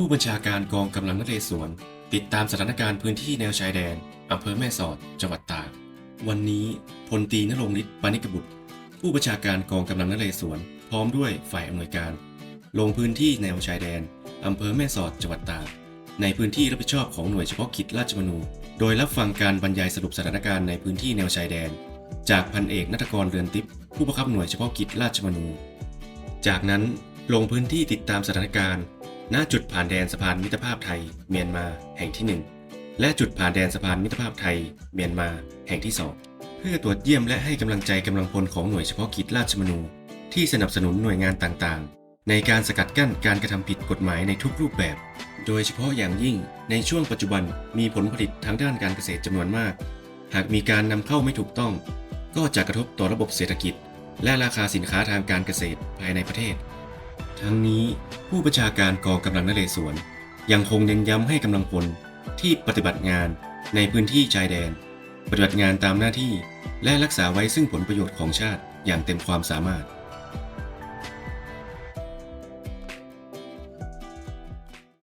ผู้บัญชาการกองกำลังนเรศวร ติดตามสถานการณ์พื้นที่แนวชายแดนอำเภอแม่สอด จังหวัดตาก วันนี้พลตีนรงฤทธิ์ปานิกบุตร ผู้บัญชาการกองกำลังนเรศวร พร้อมด้วยฝ่ายอำนวยการ ลงพื้นที่แนวชายแดนอำเภอแม่สอด จังหวัดตาก ในพื้นที่รับผิดชอบของหน่วยเฉพาะกิจราชมนู โดยรับฟังการบรรยายสรุปสถานการณ์ในพื้นที่แนวชายแดน จากพันเอกนัทกรเรือนทิพย์ผู้บังคับหน่วยเฉพาะกิจราชมนู จากนั้นลงพื้นที่ติดตามสถานการณ์ ณจุดผ่านแดนสะพานมิตรภาพไทย เมียนมาแห่งที่ 1 และจุดผ่านแดนสะพานมิตรภาพไทย เมียนมาแห่งที่ 2 เพื่อตรวจเยี่ยมและให้กำลังใจกำลังพลของหน่วยเฉพาะกิจราชมนู ที่สนับสนุนหน่วยงานต่างๆ ในการสกัดกั้นการกระทำผิดกฎหมายในทุกรูปแบบ โดยเฉพาะอย่างยิ่งในช่วงปัจจุบันมีผลผลิตทางด้านการเกษตรจำนวนมาก หากมีการนำเข้าไม่ถูกต้อง ก็จะกระทบต่อระบบเศรษฐกิจ และราคาสินค้าทางการเกษตรภายในประเทศ ทั้งนี้ผู้ประชาการกองกำลังนเรศวรยังคงเน้นย้ำให้กำลังพลที่ปฏิบัติงานในพื้นที่ชายแดน ปฏิบัติงานตามหน้าที่และรักษาไว้ซึ่งผลประโยชน์ของชาติอย่างเต็มความสามารถ